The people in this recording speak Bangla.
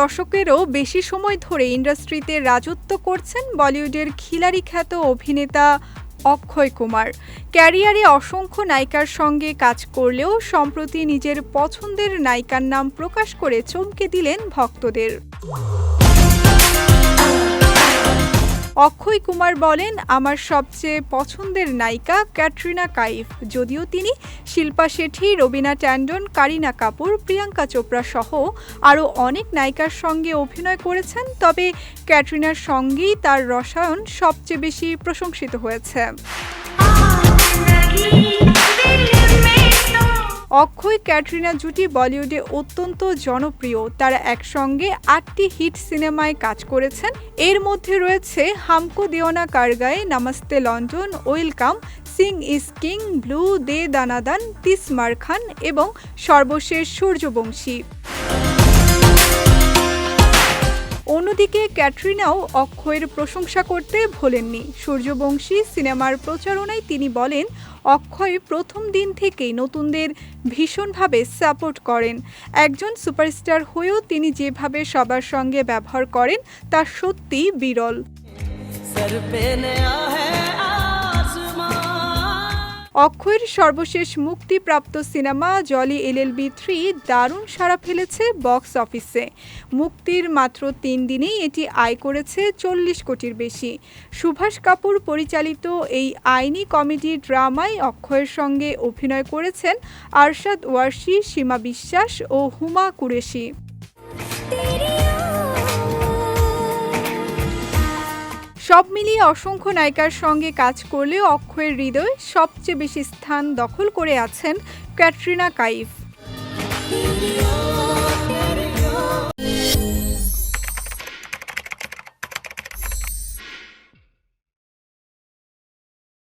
দশকেরও বেশি সময় ধরে ইন্ডাস্ট্রিতে রাজত্ব করছেন বলিউডের খিলাড়ি খ্যাত অভিনেতা অক্ষয় কুমার। ক্যারিয়ারে অসংখ্য নায়িকার সঙ্গে কাজ করলেও সম্প্রতি নিজের পছন্দের নায়িকার নাম প্রকাশ করে চমকে দিলেন ভক্তদের। অক্ষয় কুমার বলেন, আমার সবচেয়ে পছন্দের নায়িকা ক্যাটরিনা কাইফ। যদিও তিনি শিল্পা শেঠি, রবিনা ট্যান্ডন, কারিনা কাপুর, প্রিয়াঙ্কা চোপড়া সহ আরও অনেক নায়িকার সঙ্গে অভিনয় করেছেন, তবে ক্যাটরিনার সঙ্গেই তার রসায়ন সবচেয়ে বেশি প্রশংসিত হয়েছে। অক্ষয়, ক্যাটরিনা জুটি বলিউডে অত্যন্ত জনপ্রিয়। তারা একসঙ্গে আটটি হিট সিনেমায় কাজ করেছেন। এর মধ্যে রয়েছে Humko Deewana Kargaye, Namastey London, welcome, Singh is king, blue De Dana, Dan খান এবং সর্বশেষ সূর্যবংশী। অন্যদিকে ক্যাটরিনাও অক্ষয়ের প্রশংসা করতে ভোলেননি। সূর্যবংশী সিনেমার প্রচারণায় তিনি বলেন, অক্ষয় প্রথম দিন থেকেই নতুনদের ভীষণভাবে সাপোর্ট করেন। একজন সুপারস্টার হয়েও তিনি যেভাবে সবার সঙ্গে ব্যবহার করেন, তা সত্যি বিরল। অক্ষয়ের সর্বশেষ মুক্তিপ্রাপ্ত সিনেমা জলি এলএলবি থ্রি দারুণ সাড়া ফেলেছে বক্স অফিসে। মুক্তির মাত্র তিন দিনেই এটি আয় করেছে চল্লিশ কোটির বেশি। সুভাষ কাপুর পরিচালিত এই আইনি কমেডি ড্রামায় অক্ষয়ের সঙ্গে অভিনয় করেছেন আরশাদ ওয়ার্সি সীমা বিশ্বাস ও হুমা কুরেশি। সব মিলিয়ে অসংখ্য নায়িকার সঙ্গে কাজ করলেও অক্ষয়ের হৃদয় সবচেয়ে বেশি স্থান দখল করে আছেন ক্যাটরিনা কাইফ।